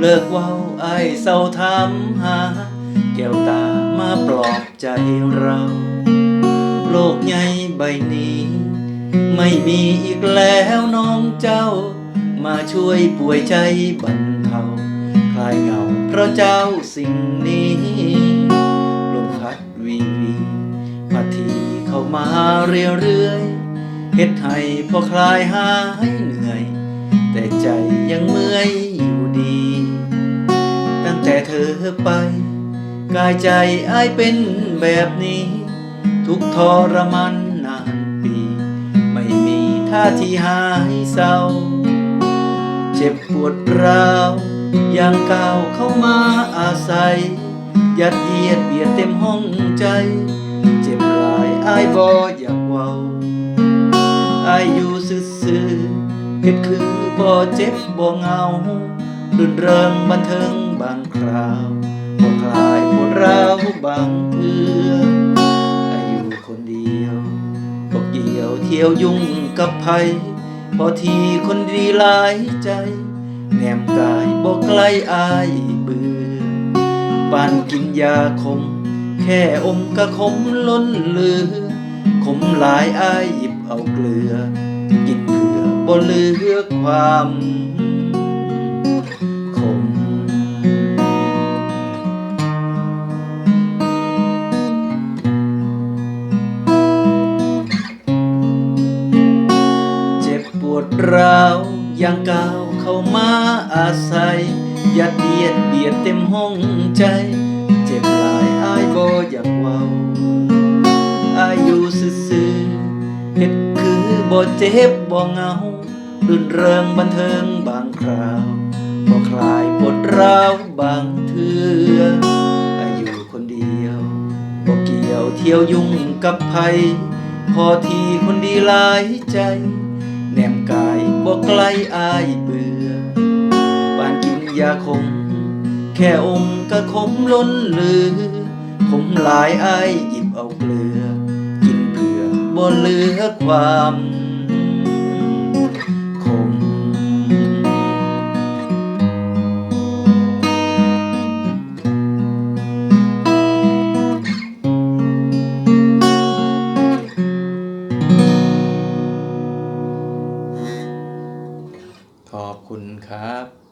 เลิกเว้าไอ้เศร้าถามหา แก้วตามาปลอบใจเรา โลกใหญ่ใบนี้ ไม่มีอีกแล้วน้องเจ้า มาช่วยป่วยใจบรรเทาคลายเหงาเพราะเจ้าสิ่งนี้ลมพัดวีวีพัดทีเข้ามาเรียเรื่อยเฮ็ดให้พอคลายหายเหนื่อย แต่ใจยังเมื่อย อยู่ดีตั้งแต่เธอไป กายใจอ้ายเป็นแบบนี้ ทุกทรมานนานปี ไม่มีท่าที่หายเศร้า เจ็บปวดร้าวอย่างก้าวเข้ามาอาศัย ยัดเยียดเบียดเต็มห้องใจ เจ็บหลายอายบออยากเว้าอายอยู่ซื่อๆเฮ็ดคือบ่เจ็บบ่เงา รื่นเริงบันเทิงบางคราวบ่คลายปวดร้าวบางเทื่ออายุคนเดียวบ่เกี่ยวเที่ยวยุ่งกับไผพอทีคนดีหลายใจ แนมกายบอกไกลอายเบื่อปานกินยาขมแค่อมกะขมล้นเหลือขมหลายอายหยิบเอาเกลือ กินเพื่อบ่เลือความ ปวดร้าย่างก้าวเข้ามาอาศัยยัดเยียดเบียดเต็มห้องใจ เจ็บหลายอายบ่อยากเว้าอายุซื่อเฮ็ดคือบ่เจ็บบ่เหงารื่นเริงบันเทิงบางคราวบ่คลายปวดร้าวบางเทื่ออายุคนเดียวบ่เกี่ยวเที่ยวยุ่งกับไผพอทีคนดีหลายใจ แนมกายบอกไกลอายเบื่อปานกินยาคม แค่อมก็คมล้นเหลือขมหลายอายหยิบเอาเกลือ กินเพื่อบ่เหลือความ คุณครับ